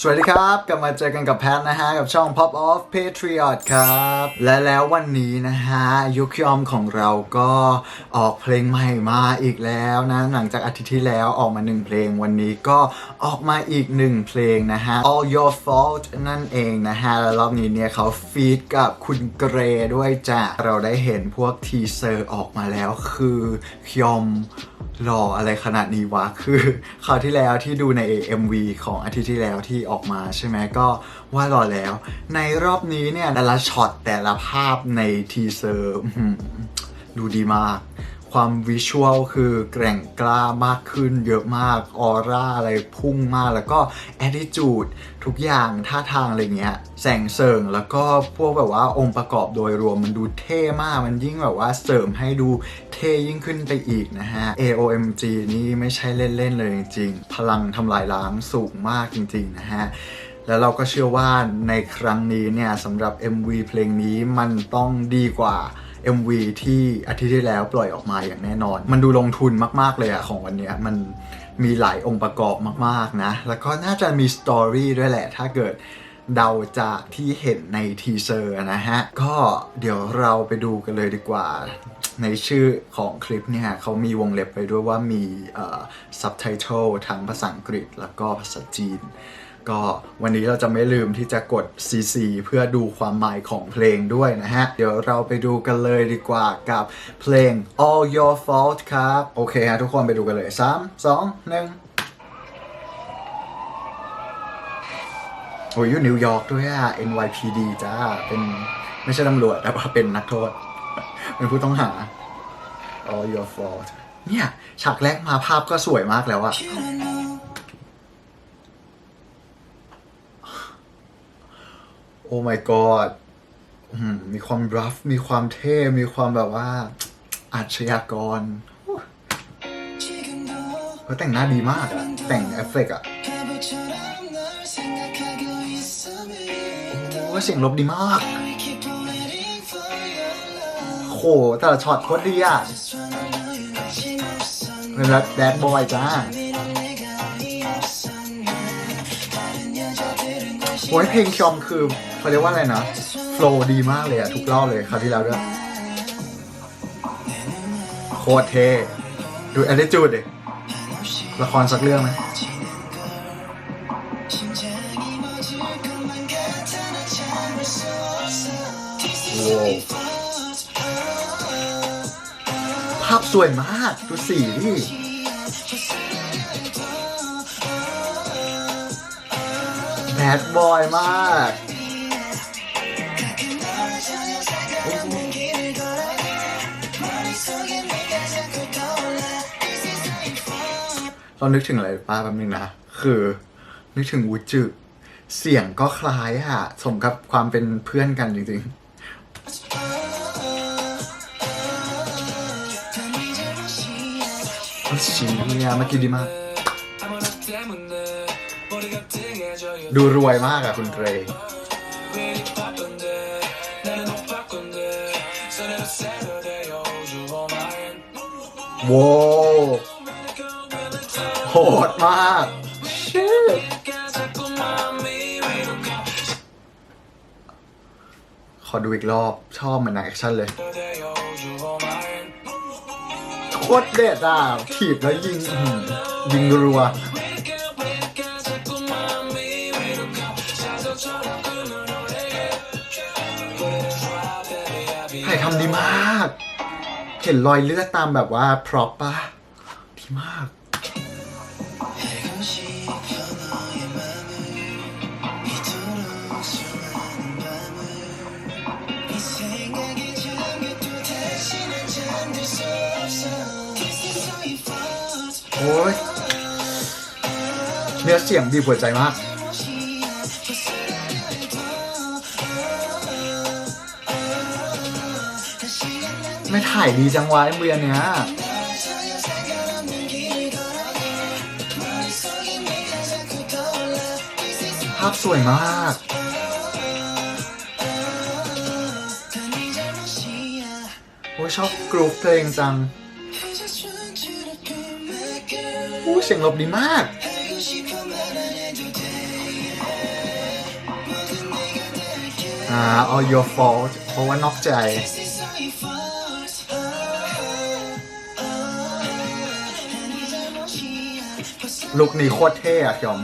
สวัสดีครับ กลับมาเจอกันกับแพทนะฮะ กับช่อง Pop Off Patriot ครับ และแล้ววันนี้นะฮะ ยุคยอมของเราก็ออกเพลงใหม่มาอีกแล้วนะ หลังจากอาทิตย์ที่แล้วออกมาหนึ่งเพลง วันนี้ก็ออกมาอีกหนึ่งเพลงนะฮะ All Your Fault นั่นเองนะฮะ แล้วรอบนี้เนี่ยเขาฟีดกับคุณเกรด้วยจ้ะ เราได้เห็นพวกทีเซอร์ออกมาแล้วคือยอมหล่ออะไรขนาดนี้วะ คือคราวที่แล้วที่ดูใน MV ของอาทิตย์ที่แล้วที่ออกมาใช่ไหมก็ว่าหล่อแล้ว ในรอบนี้เนี่ยแต่ละช็อตแต่ละภาพในทีเซอร์ดูดีมาก ความวิชวลคือแกร่งกล้ามากขึ้นเยอะมากออร่าอะไรพุ่งมากแล้วก็ attitude ทุกอย่างท่าทางอะไรเงี้ยแสงเสริงแล้วก็พวกแบบว่าองค์ประกอบโดยรวมมันดูเท่มากมันยิ่งแบบว่าเสริมให้ดูเท่ยิ่งขึ้นไปอีกนะฮะ AOMG นี่ไม่ใช่เล่นๆเลยจริงๆ พลังทำลายล้างสูงมากจริงๆนะฮะแล้วเราก็เชื่อว่าในครั้งนี้เนี่ยสำหรับ MV เพลงนี้มันต้องดีกว่า MV ที่อาทิตย์ที่แล้วปล่อยออกมาอย่างแน่นอน มันดูลงทุนมาก ๆ เลยอะของวันนี้มันมีหลายองค์ประกอบมาก ๆ นะ แล้วก็น่าจะมีสตอรี่ด้วยแหละ ถ้าเกิดเดาจากที่เห็นในทีเซอร์นะฮะ ก็เดี๋ยวเราไปดูกันเลยดีกว่า ในชื่อของคลิปเนี่ยเขามีวงเล็บไปด้วยว่ามีซับไตเติลทั้งภาษาอังกฤษแล้วก็ภาษาจีน ก็วันนี้เราจะไม่ลืมที่จะกด CC เพื่อดูความหมายของเพลงด้วยนะฮะ เดี๋ยวเราไปดูกันเลยดีกว่ากับเพลง All Your Fault ครับ โอเคฮะทุกคนไปดูกันเลย 3 2 1โอ้ยอยู่นิวยอร์กด้วยอะ NYPD จ้า เป็นไม่ใช่ตำรวจแต่ว่าเป็นนักโทษ เป็นผู้ต้องหา All Your Fault เนี่ย ฉากแรกมาภาพก็สวยมากแล้วอะ โอ้ my god มีความรัฟมีความเท่ มีความแบบว่าอาชญากรเขาแต่งหน้าดีมากอะแต่งเอฟเฟกต์อะโอ้เสียงลบดีมาก โห แต่ละช็อตโคตรดีอะเป็นแบบแบดบอยจ้าโอ้ยเพลงชอมคือ เขาเรียกว่าอะไรนะโฟล์ดีมากเลยอะทุกรอบเลยคราวที่แล้วด้วยโคตรเทดูแอดจูดเดิละครสักเรื่องไหมโอ้ภาพสวยมากดูสีดิแบดบอยมาก เรานึกถึงอะไรป้าแป๊บนึงนะ คือ นึกถึงวูจืเสียงก็คล้ายอะสมกับความเป็นเพื่อนกันจริงๆชิเนี่ยเมื่อกี้ดีมาก ดูรวยมากอะคุณเกรย์ โว้โหดมากชิขอดูอีกรอบ ชอบเหมือนหนังแอคชั่นเลย โคตรเด็ดอะ ถีบแล้วยิง ยิงรัวถ่ายทำดีมาก เห็นรอยเลือดตามแบบว่าพร็อพปะดีมาก โอ้ยเนื้อเสียงดีหัวใจมาก ถ่ายดีจังวะเอ็มวีอันเนี้ยภาพสวยมาก โอ้ชอบกรุ๊ปเพลงจัง โอ้เสียงหลบดีมาก อ่า all your fault เพราะว่านอกใจ ลุกนี้โคตรเท่อะยอม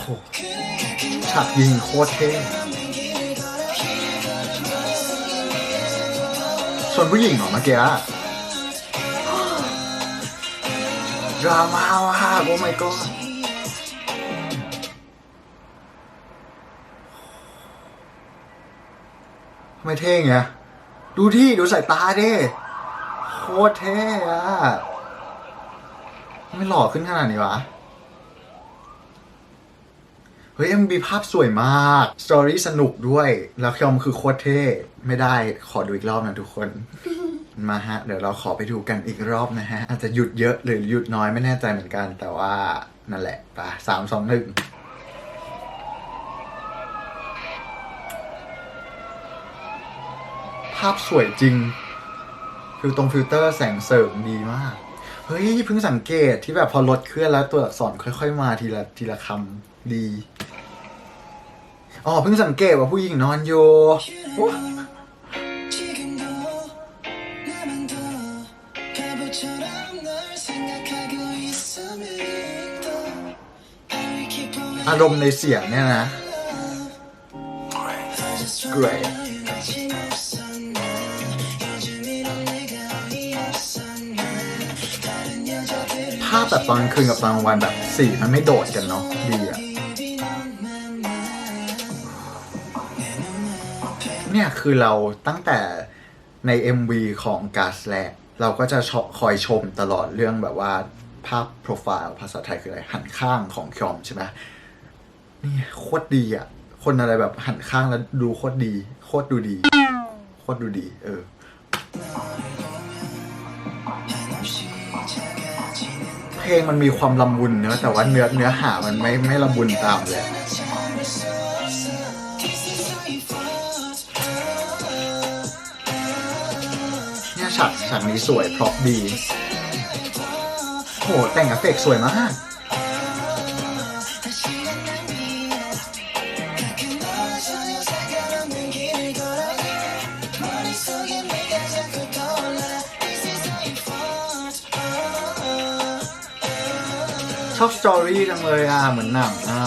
โหฉากยิงโคตรเท่ส่วนผู้หญิงเหรอเมื่อกี้อะดราม่าว่ะโอ้ my god ไม่เท่ไงดูที่ดูสายตาดิ คตรเท่อะไม่หล่อขึ้นขนาดนี้วะ เฮ้ยมีภาพสวยมาก สตอรี่สนุกด้วย แล้วคอมคือโคตรเท่ ไม่ได้ขอดูอีกรอบนะทุกคน มาฮะ เดี๋ยวเราขอไปดูกันอีกรอบนะฮะ อาจจะหยุดเยอะหรือหยุดน้อยไม่แน่ใจเหมือนกัน แต่ว่านั่นแหละไปสามสองหนึ่งภาพสวยจริง คือตรงฟิลเตอร์แสงเสริมดีมาก เฮ้ยเพิ่งสังเกตที่แบบพอลดเคลื่อนแล้วตัวอักษรค่อย ๆ มาทีละทีละคำดีอ๋อเพิ่งสังเกตว่าผู้หญิงนอนโยอารมณ์ในเสียงเนี่ยนะ great แบบตอนคืนกับตอนกลางวันแบบสีมันไม่โดดกันเนาะดีอะเนี่ยคือเราตั้งแต่ใน MV ของกาสแลเราก็จะชคอยชมตลอดเรื่องแบบว่าภาพโปรไฟล์ภาษาไทยคืออะไร หันข้างของคยอมใช่ไหมนี่โคตรดีอะคนอะไรแบบหันข้างแล้วดูโคตรดี โคตรดูดี โคตรดูดี เออ ลงมันมีความละมุนเนอะแต่ว่าเนื้อเนื้อหามันไม่ไม่ละมุนตามเลยเนี่ยฉากฉากนี้สวยเพราะดีโหแต่งเอฟเฟกต์สวยมาก สตอรี่จังเลยอะเหมือนหนังอะ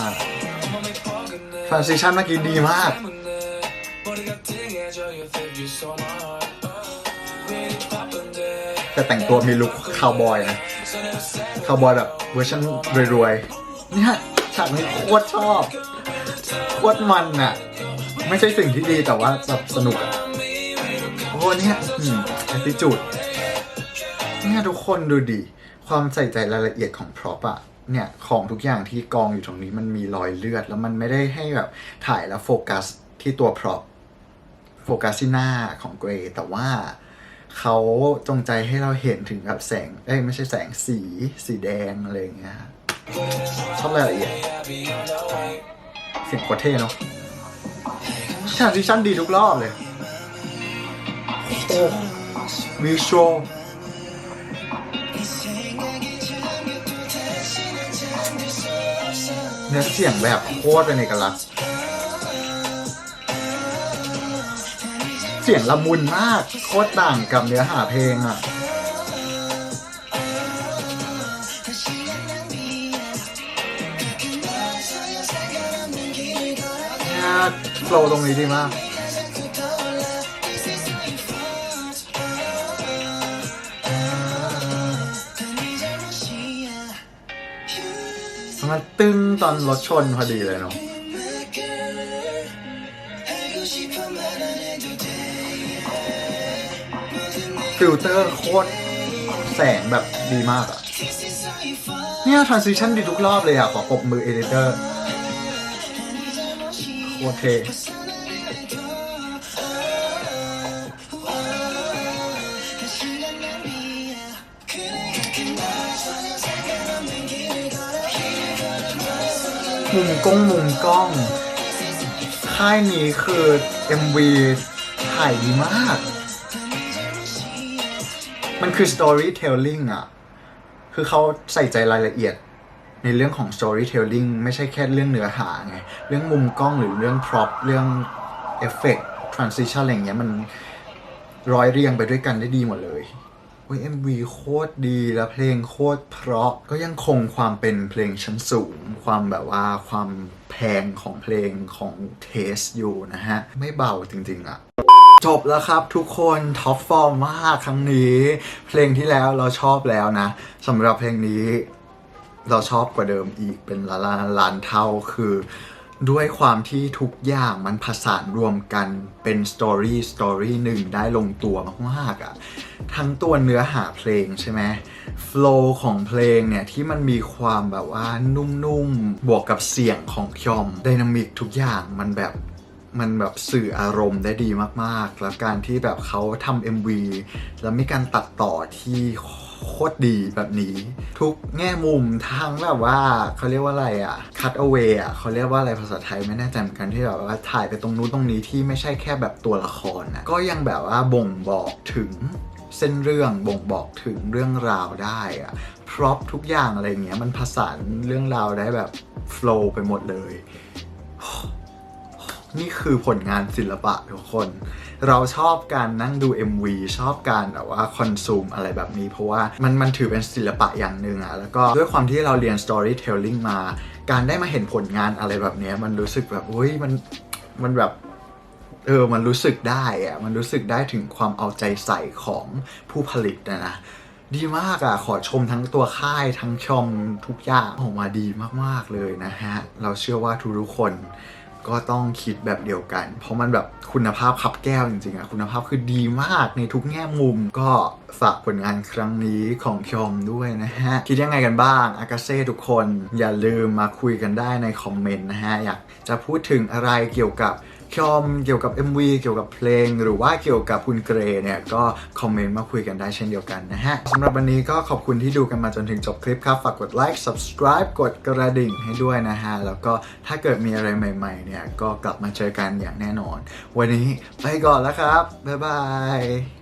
ทรานซิชันเมื่อกี้ดีมากแต่แต่งตัวมีลุคคาวบอยนะคาวบอยแบบเวอร์ชันรวยๆเนี่ยฉากนี้โคตรชอบโคตรมันอะ ไม่ใช่สิ่งที่ดีแต่ว่าแบบสนุกอะโอ้เนี่ยอืมแอติจูดเนี่ยทุกคนดูดิความใส่ใจรายละเอียดของพร็อพอะ เนี่ยของทุกอย่างที่กองอยู่ตรงนี้มันมีรอยเลือด แล้วมันไม่ได้ให้แบบถ่ายแล้วโฟกัสที่ตัวพร็อพโฟกัสที่หน้าของเกรย์แต่ว่าเขาจงใจให้เราเห็นถึงแบบแสง เอ้ยไม่ใช่แสงสีสีแดงอะไรอย่างเงี้ยชอบรายละเอียดเสียงโคตรเท่เนาะทรานซิชั่นดีทุกรอบเลย โอ้วิชวล เนื้อเสียงแบบโคตรเป็นเอกลักษณ์เสียงละมุนมาก โคตรต่างกับเนื้อหาเพลงอะเนี่ยโฟลว์ตรงนี้ดีมาก มันตึ้งตอนรถชนพอดีเลยเนาะฟิลเตอร์โคตรแสงแบบดีมากอะเนี่ยทรานซิชันดีทุกรอบเลยอะขอปรบมือเอเลเตอร์โอเค มุมกล้องมุมกล้อง ค่ายนี้คือ MV ถ่ายดีมาก มันคือ storytelling อะคือเขาใส่ใจรายละเอียดในเรื่องของ storytelling ไม่ใช่แค่เรื่องเนื้อหาไง เรื่องมุมกล้องหรือเรื่อง prop เรื่อง effect transition อะไรเงี้ยมันร้อยเรียงไปด้วยกันได้ดีหมดเลย ว้ย MV โคตรดีแล้วเพลงโคตรเพราะก็ยังคงความเป็นเพลงชั้นสูง ความแบบว่าความแพงของเพลงของเทสอยู่นะฮะ ไม่เบาจริง ๆอะจบแล้วครับทุกคนท็อปฟอร์มมากครั้งนี้ เพลงที่แล้วเราชอบแล้วนะสำหรับเพลงนี้ เราชอบกว่าเดิมอีกเป็นล้านล้านเท่าคือ ด้วยความที่ทุกอย่างมันผสานรวมกันเป็นสตอรี่สตอรี่หนึ่งได้ลงตัวมากๆอะ่ะทั้งตัวเนื้อหาเพลงใช่ไหมโฟล์ของเพลงเนี่ยที่มันมีความแบบว่านุ่มๆ บวกกับเสียงของคยอมไดนามิกทุกอย่างมันแบบมันแบบสื่ออารมณ์ได้ดีมากๆ แล้วการที่แบบเขาทำ MV แล้วมีการตัดต่อที่ โคตรดีแบบนี้ ทุกแง่มุมทั้งแบบว่าเขาเรียกว่าอะไรอะ cut away อะเขาเรียกว่าอะไรภาษาไทยไม่แน่ใจเหมือนกันที่แบบว่าถ่ายไปตรงนู้นตรงนี้ที่ไม่ใช่แค่แบบตัวละครนะก็ยังแบบว่าบ่งบอกถึงเส้นเรื่องบ่งบอกถึงเรื่องราวได้อะพร็อพทุกอย่างอะไรเงี้ยมันผสานเรื่องราวได้แบบ flow ไปหมดเลย นี่คือผลงานศิลปะทุกคน เราชอบการนั่งดู MV ชอบการแบบว่าคอนซูมอะไรแบบนี้ เพราะว่ามันมันถือเป็นศิลปะอย่างหนึ่งอะแล้วก็ด้วยความที่เราเรียน storytelling มา การได้มาเห็นผลงานอะไรแบบนี้มันรู้สึกแบบเฮ้ยมันมันแบบเออ มันรู้สึกได้อะมันรู้สึกได้ถึงความเอาใจใส่ของผู้ผลิตนะนะดีมากอะ ขอชมทั้งตัวค่ายทั้งชมทุกอย่างออกมาดีมาก ๆ เลยนะฮะ เราเชื่อว่าทุกๆคน ก็ต้องคิดแบบเดียวกัน เพราะมันแบบคุณภาพขับแก้วจริงๆอะคุณภาพคือดีมากในทุกแง่มุม ก็ฝากผลงานครั้งนี้ของชมด้วยนะฮะ คิดยังไงกันบ้าง อากาเซ่ทุกคนอย่าลืมมาคุยกันได้ในคอมเมนต์นะฮะ อยากจะพูดถึงอะไรเกี่ยวกับ ชมเกี่ยวกับ MV เกี่ยวกับเพลง หรือว่าเกี่ยวกับคุณเกรเนี่ยก็คอมเมนต์มาคุยกันได้เช่นเดียวกันนะฮะสำหรับวันนี้ก็ขอบคุณที่ดูกันมาจนถึงจบคลิปครับ ฝากกดไลค์ subscribe กดกระดิ่งให้ด้วยนะฮะ แล้วก็ถ้าเกิดมีอะไรใหม่ๆเนี่ยก็กลับมาเจอกันอย่างแน่นอน วันนี้ไปก่อนแล้วครับ บ๊ายบาย